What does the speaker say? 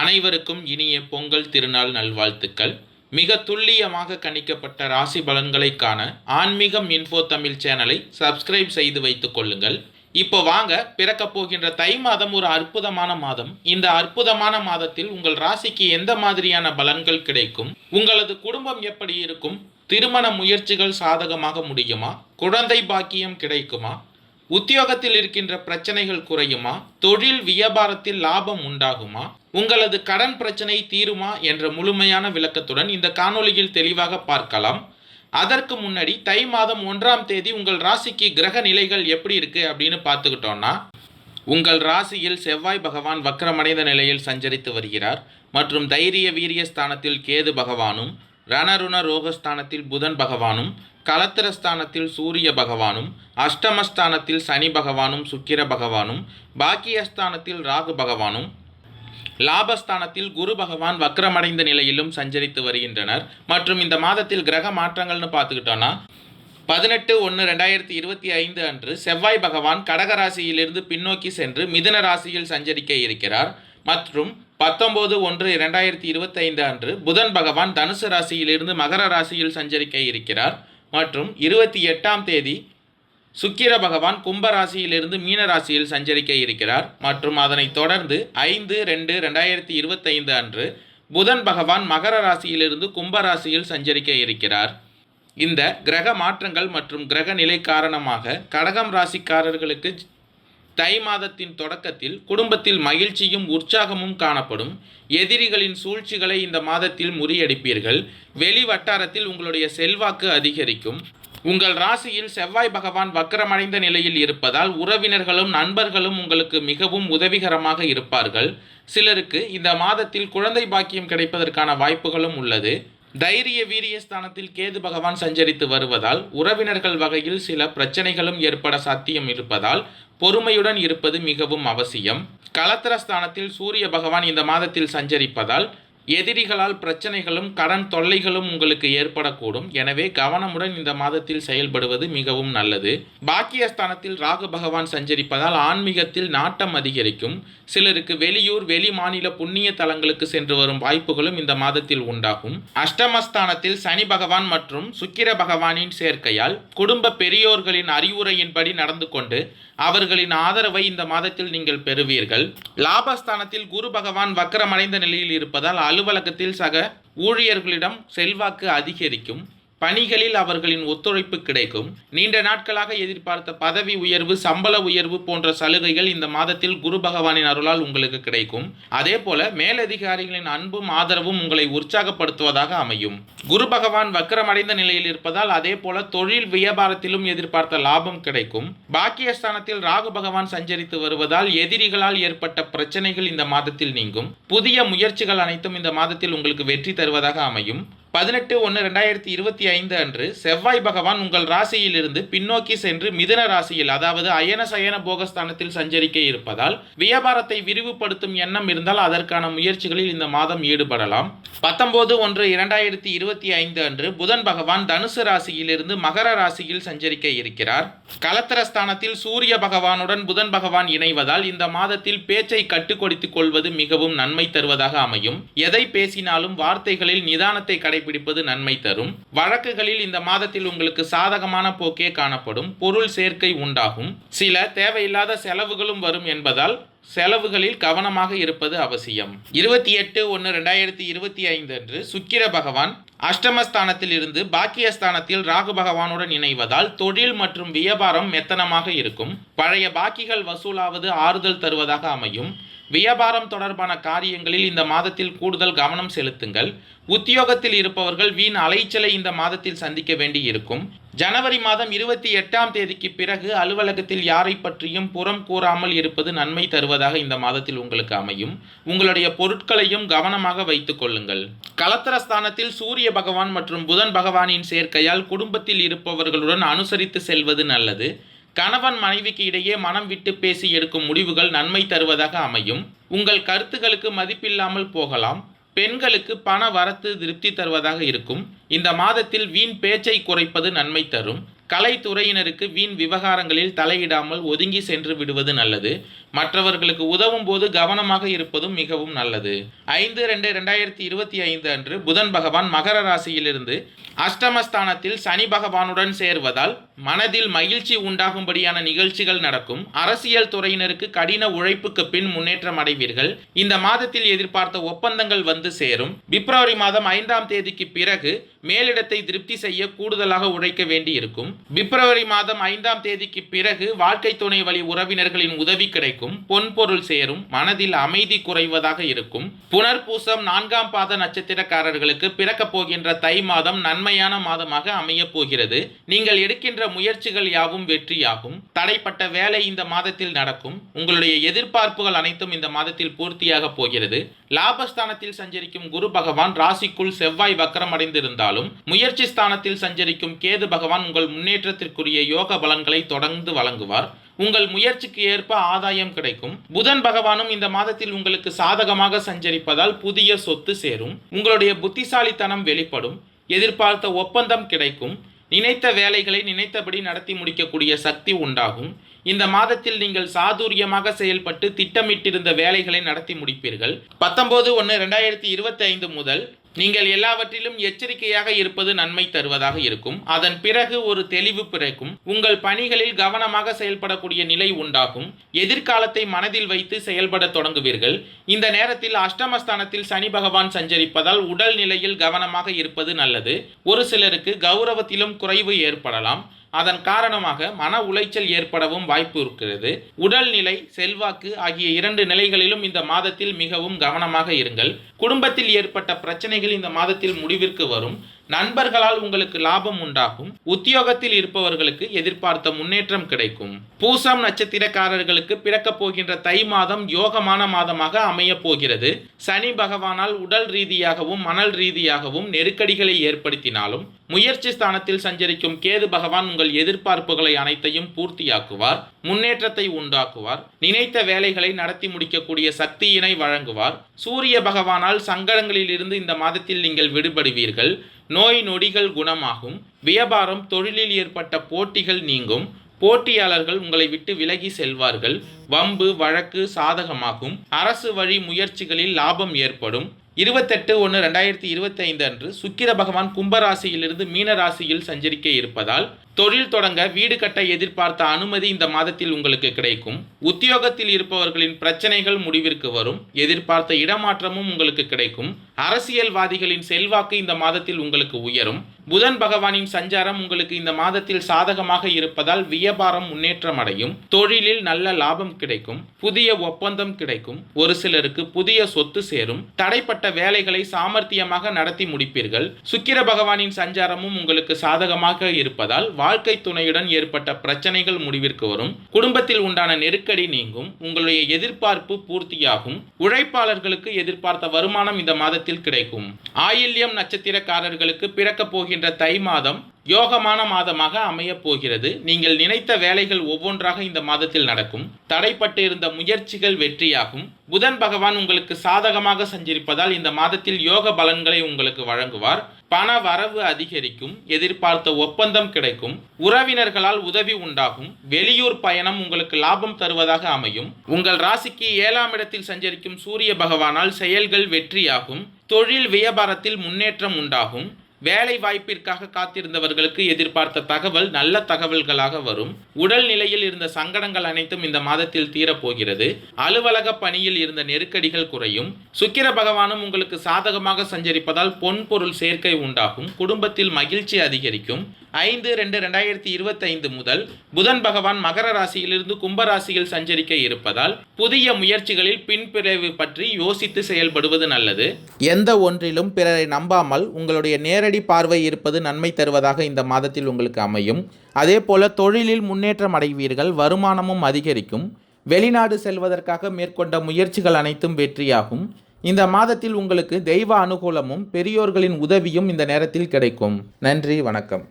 அனைவருக்கும் இனிய பொங்கல் திருநாள் நல்வாழ்த்துக்கள். மிக துல்லியமாக கணிக்கப்பட்ட ராசி பலன்களை காண ஆன்மீகம் இன்ஃபோ தமிழ் சேனலை சப்ஸ்கிரைப் செய்து வைத்துக் கொள்ளுங்கள். இப்போ வாங்க பிறக்கப் போகின்ற தை மாதம் ஒரு அற்புதமான மாதம். இந்த அற்புதமான மாதத்தில் உங்கள் ராசிக்கு எந்த மாதிரியான பலன்கள் கிடைக்கும்? உங்களது குடும்பம் எப்படி இருக்கும்? திருமண முயற்சிகள் சாதகமாக முடியுமா? குழந்தை பாக்கியம் கிடைக்குமா? உத்தியோகத்தில் இருக்கின்ற பிரச்சனைகள் குறையுமா? தொழில் வியாபாரத்தில் லாபம் உண்டாகுமா? உங்களது கடன் பிரச்சனை தீருமா? என்ற முழுமையான விளக்கத்துடன் இந்த காணொளியில் தெளிவாக பார்க்கலாம். அதற்கு முன்னாடி தை மாதம் ஒன்றாம் தேதி உங்கள் ராசிக்கு கிரக நிலைகள் எப்படி இருக்கு அப்படின்னு பார்த்துக்கிட்டோம்னா உங்கள் ராசியில் செவ்வாய் பகவான் வக்ரமடைந்த நிலையில் சஞ்சரித்து வருகிறார். மற்றும் தைரிய வீரிய ஸ்தானத்தில் கேது பகவானும் ரணருண ரோகஸ்தானத்தில் புதன் பகவானும் கலத்திரஸ்தானத்தில் சூரிய பகவானும் அஷ்டமஸ்தானத்தில் சனி பகவானும் சுக்கிர பகவானும் பாக்கியஸ்தானத்தில் ராகு பகவானும் லாபஸ்தானத்தில் குரு பகவான் வக்ரமடைந்த நிலையிலும் சஞ்சரித்து வருகின்றனர். மற்றும் இந்த மாதத்தில் கிரக மாற்றங்கள்னு பார்த்துக்கிட்டோன்னா பதினெட்டு ஒன்று ரெண்டாயிரத்தி இருபத்தி ஐந்து அன்று செவ்வாய் பகவான் கடக ராசியிலிருந்து பின்னோக்கி சென்று மிதுன ராசியில் சஞ்சரிக்க இருக்கிறார். மற்றும் பத்தொம்போது ஒன்று இரண்டாயிரத்தி இருபத்தைந்து அன்று புதன் பகவான் தனுசு ராசியிலிருந்து மகர ராசியில் சஞ்சரிக்க இருக்கிறார். மற்றும் இருபத்தி எட்டாம் தேதி சுக்கிர பகவான் கும்பராசியிலிருந்து மீனராசியில் சஞ்சரிக்க இருக்கிறார். மற்றும் அதனைத் தொடர்ந்து ஐந்து ரெண்டு ரெண்டாயிரத்தி இருபத்தைந்து அன்று புதன் பகவான் மகர ராசியிலிருந்து கும்பராசியில் சஞ்சரிக்க இருக்கிறார். இந்த கிரக மாற்றங்கள் மற்றும் கிரக நிலை காரணமாக கடகம் ராசிக்காரர்களுக்கு தை மாதத்தின் தொடக்கத்தில் குடும்பத்தில் மகிழ்ச்சியும் உற்சாகமும் காணப்படும். எதிரிகளின் சூழ்ச்சிகளை இந்த மாதத்தில் முறியடிப்பீர்கள். வெளி வட்டாரத்தில் உங்களுடைய செல்வாக்கு அதிகரிக்கும். உங்கள் ராசியில் செவ்வாய் பகவான் வக்கரமடைந்த நிலையில் இருப்பதால் உறவினர்களும் நண்பர்களும் உங்களுக்கு மிகவும் உதவிகரமாக இருப்பார்கள். சிலருக்கு இந்த மாதத்தில் குழந்தை பாக்கியம் கிடைப்பதற்கான வாய்ப்புகளும் உள்ளது. தைரிய வீரிய ஸ்தானத்தில் கேது பகவான் சஞ்சரித்து வருவதால் உறவினர்கள் வகையில் சில பிரச்சனைகளும் ஏற்பட சாத்தியம் இருப்பதால் பொறுமையுடன் இருப்பது மிகவும் அவசியம். கலத்திரஸ்தானத்தில் சூரிய பகவான் இந்த மாதத்தில் சஞ்சரிப்பதால் எதிரிகளால் பிரச்சனைகளும் கடன் தொல்லைகளும் உங்களுக்கு ஏற்படக்கூடும். எனவே கவனமுடன் இந்த மாதத்தில் செயல்படுவது மிகவும் நல்லது. பாக்கியஸ்தானத்தில் ராகு பகவான் சஞ்சரிப்பதால் ஆன்மீகத்தில் நாட்டம் அதிகரிக்கும். சிலருக்கு வெளியூர் வெளி மாநில புண்ணிய தலங்களுக்கு சென்று வரும் வாய்ப்புகளும் இந்த மாதத்தில் உண்டாகும். அஷ்டமஸ்தானத்தில் சனி பகவான் மற்றும் சுக்கிர பகவானின் சேர்க்கையால் குடும்ப பெரியோர்களின் அறிவுரையின்படி நடந்து கொண்டு அவர்களின் ஆதரவை இந்த மாதத்தில் நீங்கள் பெறுவீர்கள். லாபஸ்தானத்தில் குரு பகவான் வக்கரமடைந்த நிலையில் இருப்பதால் அலுவலகத்தில் சக ஊழியர்களிடம் செல்வாக்கு அதிகரிக்கும். பணிகளில் அவர்களின் ஒத்துழைப்பு கிடைக்கும். நீண்ட நாட்களாக எதிர்பார்த்த பதவி உயர்வு சம்பள உயர்வு போன்ற சலுகைகள் இந்த மாதத்தில் குரு பகவானின் அருளால் உங்களுக்கு கிடைக்கும். அதே போல மேலதிகாரிகளின் அன்பும் ஆதரவும் உங்களை உற்சாகப்படுத்துவதாக அமையும். குரு பகவான் வக்கரமடைந்த நிலையில் இருப்பதால் அதே போல தொழில் வியாபாரத்திலும் எதிர்பார்த்த லாபம் கிடைக்கும். பாக்கியஸ்தானத்தில் ராகு பகவான் சஞ்சரித்து வருவதால் எதிரிகளால் ஏற்பட்ட பிரச்சனைகள் இந்த மாதத்தில் நீங்கும். புதிய முயற்சிகள் அனைத்தும் இந்த மாதத்தில் உங்களுக்கு வெற்றி தருவதாக அமையும். பதினெட்டு ஒன்று ரெண்டாயிரத்தி இருபத்தி ஐந்து அன்று செவ்வாய் பகவான் உங்கள் ராசியிலிருந்து பின்னோக்கி சென்று மிதுன ராசியில் அதாவது அயன சயன போகஸ்தானத்தில் சஞ்சரிக்க இருப்பதால் வியாபாரத்தை விரிவுபடுத்தும் எண்ணம் இருந்தால் அதற்கான முயற்சிகளில் இந்த மாதம் ஈடுபடலாம். பத்தொன்பது ஒன்று இரண்டாயிரத்தி இருபத்தி ஐந்து அன்று புதன் பகவான் தனுசு ராசியிலிருந்து மகர ராசியில் சஞ்சரிக்க இருக்கிறார். கலத்திரஸ்தானத்தில் சூரிய பகவானுடன் புதன் பகவான் இணைவதால் இந்த மாதத்தில் பேச்சை கட்டுக்கொடுத்துக் கொள்வது மிகவும் நன்மை தருவதாக அமையும். எதை பேசினாலும் வார்த்தைகளில் நிதானத்தை கடை கடைபிடிப்பது நன்மை தரும். வழக்குகளில் இந்த மாதத்தில் உங்களுக்கு சாதகமான போக்கே காணப்படும். பொருள் சேர்க்கை உண்டாகும். சில தேவையில்லாத செலவுகளும் வரும் என்பதால் செலவுகளில் கவனமாக இருப்பது அவசியம். இருபத்தி எட்டு ஒன்று ரெண்டாயிரத்தி இருபத்தி ஐந்து அன்று சுக்கிர பகவான் அஷ்டமஸ்தானத்தில் இருந்து பாக்கியஸ்தானத்தில் ராகு பகவானுடன் இணைவதால் தொழில் மற்றும் வியாபாரம் மெத்தனமாக இருக்கும். பழைய பாக்கிகள் வசூலாவது ஆறுதல் தருவதாக அமையும். வியாபாரம் தொடர்பான காரியங்களில் இந்த மாதத்தில் கூடுதல் கவனம் செலுத்துங்கள். உத்தியோகத்தில் இருப்பவர்கள் வீண் அலைச்சலை இந்த மாதத்தில் சந்திக்க வேண்டி இருக்கும் ஜனவரி மாதம் இருபத்தி எட்டாம் தேதிக்கு பிறகு அலுவலகத்தில் யாரை பற்றியும் புறம் கூறாமல் இருப்பது நன்மை தருவதாக இந்த மாதத்தில் உங்களுக்கு அமையும். உங்களுடைய பொருட்களையும் கவனமாக வைத்துக் கொள்ளுங்கள். கலத்திரஸ்தானத்தில் சூரிய பகவான் மற்றும் புதன் பகவானின் சேர்க்கையால் குடும்பத்தில் இருப்பவர்களுடன் அனுசரித்து செல்வது நல்லது. கணவன் மனைவிக்கு இடையே மனம் விட்டு பேசி எடுக்கும் முடிவுகள் நன்மை தருவதாக அமையும். உங்கள் கருத்துக்களுக்கு மதிப்பில்லாமல் போகலாம். பெண்களுக்கு பண வரத்து திருப்தி தருவதாக இருக்கும். இந்த மாதத்தில் வீண் பேச்சை குறைப்பது நன்மை தரும். கலைத்துறையினருக்கு வீண் விவகாரங்களில் தலையிடாமல் ஒதுங்கி சென்று விடுவது நல்லது. மற்றவர்களுக்கு உதவும் போது கவனமாக இருப்பதும் மிகவும் நல்லது. ஐந்து ரெண்டு ரெண்டாயிரத்தி இருபத்தி ஐந்து அன்று புதன் பகவான் மகர ராசியிலிருந்து அஷ்டமஸ்தானத்தில் சனி பகவானுடன் சேர்வதால் மனதில் மகிழ்ச்சி உண்டாகும்படியான நிகழ்ச்சிகள் நடக்கும். அரசியல் துறையினருக்கு கடின உழைப்புக்கு பின் முன்னேற்றம் அடைவீர்கள். இந்த மாதத்தில் எதிர்பார்த்த ஒப்பந்தங்கள் வந்து சேரும். பிப்ரவரி மாதம் ஐந்தாம் தேதிக்கு பிறகு மேலிடத்தை திருப்தி செய்ய கூடுதலாக உழைக்க வேண்டியிருக்கும். பிப்ரவரி மாதம் ஐந்தாம் தேதிக்கு பிறகு வாழ்க்கை துணை வழி உறவினர்களின் உதவி கிடைக்கும். பொன்பொருள் சேரும். மனதில் அமைதி குறைவதாக இருக்கும். புனர்பூசம் நான்காம் பாத நட்சத்திரக்காரர்களுக்கு பிறக்கப் போகின்ற தை மாதம் நன்மையான மாதமாக அமையப் போகிறது. நீங்கள் எடுக்கின்ற முயற்சிகள் யாவும் வெற்றியாகும். தடைப்பட்ட வேலை இந்த மாதத்தில் நடக்கும். உங்களுடைய எதிர்பார்ப்புகள் அனைத்தும் இந்த மாதத்தில் பூர்த்தியாக போகிறது. லாபஸ்தானத்தில் சஞ்சரிக்கும் குரு பகவான் ராசிக்குள் செவ்வாய் வக்கரம் அடைந்திருந்தாலும் முயற்சி ஸ்தானத்தில் சஞ்சரிக்கும் கேது பகவான் உங்கள் முன்னேற்றத்திற்குரிய யோக பலன்களை தொடர்ந்து வழங்குவார். உங்கள் முயற்சிக்கு ஏற்ப ஆதாயம் கிடைக்கும். புதன் பகவானும் இந்த மாதத்தில் உங்களுக்கு சாதகமாக சஞ்சரிப்பதால் புதிய சொத்து சேரும். உங்களுடைய புத்திசாலித்தனம் வெளிப்படும். எதிர்பார்த்த ஒப்பந்தம் கிடைக்கும். நினைத்த வேலைகளை நினைத்தபடி நடத்தி முடிக்கக்கூடிய சக்தி உண்டாகும். இந்த மாதத்தில் நீங்கள் சாதுரியமாக செயல்பட்டு திட்டமிட்டிருந்த வேலைகளை நடத்தி முடிப்பீர்கள். பத்தொன்பது ஒன்று ரெண்டாயிரத்தி இருபத்தி ஐந்து முதல் நீங்கள் எல்லாவற்றிலும் எச்சரிக்கையாக இருப்பது நன்மை தருவதாக இருக்கும். அதன் பிறகு ஒரு தெளிவு பிறக்கும். உங்கள் பணிகளில் கவனமாக செயல்படக்கூடிய நிலை உண்டாகும். எதிர்காலத்தை மனதில் வைத்து செயல்பட தொடங்குவீர்கள். இந்த நேரத்தில் அஷ்டமஸ்தானத்தில் சனி பகவான் சஞ்சரிப்பதால் உடல் நிலையில் கவனமாக இருப்பது நல்லது. ஒரு சிலருக்கு கௌரவத்திலும் குறைவு ஏற்படலாம். அதன் காரணமாக மன உளைச்சல் ஏற்படவும் வாய்ப்பு இருக்கிறது. உடல்நிலை செல்வாக்கு ஆகிய இரண்டு நிலைகளிலும் இந்த மாதத்தில் மிகவும் கவனமாக இருங்கள். குடும்பத்தில் ஏற்பட்ட பிரச்சனைகள் இந்த மாதத்தில் முடிவிற்கு வரும். நண்பர்களால் உங்களுக்கு லாபம் உண்டாகும். உத்தியோகத்தில் இருப்பவர்களுக்கு எதிர்பார்த்த முன்னேற்றம் கிடைக்கும். பூசம் நட்சத்திரக்காரர்களுக்கு பிறக்கப் போகின்ற தை மாதம் யோகமான மாதமாக அமையப் போகிறது. சனி பகவானால் உடல் ரீதியாகவும் மணல் ரீதியாகவும் நெருக்கடிகளை ஏற்படுத்தினாலும் முயற்சி ஸ்தானத்தில் சஞ்சரிக்கும் கேது பகவான் உங்கள் எதிர்பார்ப்புகளை அனைத்தையும் பூர்த்தியாக்குவார் முன்னேற்றத்தை உண்டாக்குவார் நினைத்த வேலைகளை நடத்தி முடிக்கக்கூடிய சக்தியினை வழங்குவார். சூரிய பகவானால் சங்கடங்களில் இருந்து இந்த மாதத்தில் நீங்கள் விடுபடுவீர்கள். நோய் நொடிகள் குணமாகும். வியாபாரம் தொழிலில் ஏற்பட்ட போட்டிகள் நீங்கும். போட்டியாளர்கள் உங்களை விட்டு விலகி செல்வார்கள். வம்பு வழக்கு சாதகமாகும். அரசு வழி முயற்சிகளில் லாபம் ஏற்படும். இருபத்தெட்டு ஒன்று ரெண்டாயிரத்தி இருபத்தைந்து அன்று சுக்கிர பகவான் கும்பராசியிலிருந்து மீன ராசியில் சஞ்சரிக்க இருப்பதால் தொழில் தொடங்க வீடு கட்ட எதிர்பார்த்த அனுமதி இந்த மாதத்தில் உங்களுக்கு கிடைக்கும். உத்தியோகத்தில் இருப்பவர்களின் பிரச்சனைகள் முடிவிற்கு வரும். எதிர்பார்த்த இடமாற்றமும் உங்களுக்கு கிடைக்கும். அரசியல்வாதிகளின் செல்வாக்கு இந்த மாதத்தில் உங்களுக்கு உயரும். புதன் பகவானின் சஞ்சாரம் உங்களுக்கு இந்த மாதத்தில் சாதகமாக இருப்பதால் வியாபாரம் முன்னேற்றம் அடையும் தொழிலில் நல்ல லாபம் கிடைக்கும். புதிய ஒப்பந்தம் கிடைக்கும். ஒரு சிலருக்கு புதிய சொத்து சேரும். தடைப்பட்ட வேலைகளை சாமர்த்தியமாக நடத்தி முடிப்பீர்கள். சுக்கிர பகவானின் சஞ்சாரமும் உங்களுக்கு சாதகமாக இருப்பதால் வாழ்க்கை துணையுடன் ஏற்பட்ட பிரச்சனைகள் முடிவிற்கு வரும். குடும்பத்தில் உண்டான நெருக்கடி நீங்கும். உங்களுடைய எதிர்பார்ப்பு பூர்த்தியாகும். உழைப்பாளர்களுக்கு எதிர்பார்த்த வருமானம் இந்த மாதத்தில் கிடைக்கும். ஆயில்யம் நட்சத்திரக்காரர்களுக்கு பிறக்கப் போகின்ற தை மாதம் யோகமான மாதமாக அமையப் போகிறது. நீங்கள் நினைத்த வேலைகள் ஒவ்வொன்றாக இந்த மாதத்தில் நடக்கும். தடைப்பட்டு இருந்த முயற்சிகள் வெற்றியாகும். புதன் பகவான் உங்களுக்கு சாதகமாக சஞ்சரிப்பதால் இந்த மாதத்தில் யோக பலன்களை உங்களுக்கு வழங்குவார். பண வரவு அதிகரிக்கும் எதிர்பார்த்த ஒப்பந்தம் கிடைக்கும் உறவினர்களால் உதவி உண்டாகும் வெளியூர் பயணம் உங்களுக்கு லாபம் தருவதாக அமையும். உங்கள் ராசிக்கு ஏழாம் இடத்தில் சஞ்சரிக்கும் சூரிய பகவானால் செயல்கள் வெற்றியாகும் தொழில் வியாபாரத்தில் முன்னேற்றம் உண்டாகும். வேலை வாய்ப்பிற்காக காத்திருந்தவர்களுக்கு எதிர்பார்த்த தகவல் நல்ல தகவல்களாக வரும். உடல் நிலையில் இருந்த சங்கடங்கள் அனைத்தும் இந்த மாதத்தில் தீரப்போகிறது. அலுவலக பணியில் இருந்த நெருக்கடிகள் குறையும். சுக்கிர பகவானும் உங்களுக்கு சாதகமாக சஞ்சரிப்பதால் பொன் பொருள் சேர்க்கை உண்டாகும். குடும்பத்தில் மகிழ்ச்சி அதிகரிக்கும். ஐந்து ரெண்டு ரெண்டாயிரத்தி இருபத்தைந்து முதல் புதன் பகவான் மகர ராசியிலிருந்து கும்பராசியில் சஞ்சரிக்க இருப்பதால் புதிய முயற்சிகளில் பின்பிறவு பற்றி யோசித்து செயல்படுவது நல்லது. எந்த ஒன்றிலும் பிறரை நம்பாமல் உங்களுடைய நேரடி பார்வை இருப்பது நன்மை தருவதாக இந்த மாதத்தில் உங்களுக்கு அமையும். அதே போல தொழிலில் முன்னேற்றம் அடைவீர்கள் வருமானமும் அதிகரிக்கும். வெளிநாடு செல்வதற்காக மேற்கொண்ட முயற்சிகள் அனைத்தும் வெற்றியாகும். இந்த மாதத்தில் உங்களுக்கு தெய்வ அனுகூலமும் பெரியோர்களின் உதவியும் இந்த நேரத்தில் கிடைக்கும். நன்றி வணக்கம்.